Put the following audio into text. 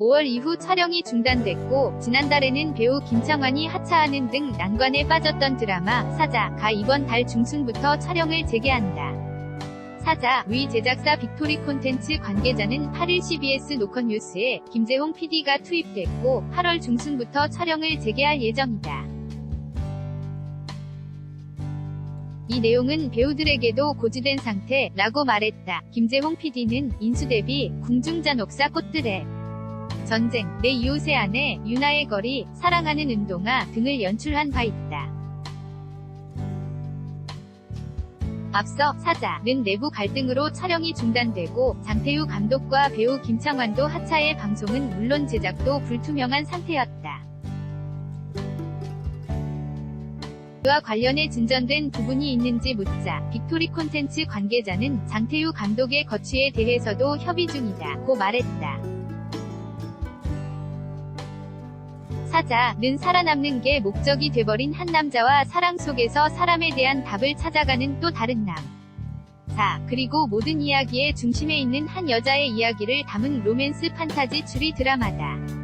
5월 이후 촬영이 중단됐고 지난달에는 배우 김창완이 하차하는 등 난관에 빠졌던 드라마 사자가 이번 달 중순부터 촬영을 재개한다. 사자 위 제작사 빅토리 콘텐츠 관계자는 8일 CBS 노컷 뉴스에 김재홍 PD가 투입됐고 8월 중순부터 촬영을 재개할 예정이다. 이 내용은 배우들에게도 고지된 상태라고 말했다. 김재홍 PD는 인수 대비 궁중잔혹사 꽃들의 전쟁, 내 이웃의 아내, 유나의 거리, 사랑하는 운동화 등을 연출한 바 있다. 앞서 사자는 내부 갈등으로 촬영이 중단되고 장태우 감독과 배우 김창완도 하차해 방송은 물론 제작도 불투명한 상태였다. 그와 관련해 진전된 부분이 있는지 묻자 빅토리 콘텐츠 관계자는 장태우 감독의 거취에 대해서도 협의 중이다 고 말했다. 사자는 살아남는 게 목적이 돼버린 한 남자와 사랑 속에서 사람에 대한 답을 찾아가는 또 다른 남. 사, 그리고 모든 이야기의 중심에 있는 한 여자의 이야기를 담은 로맨스 판타지 추리 드라마다.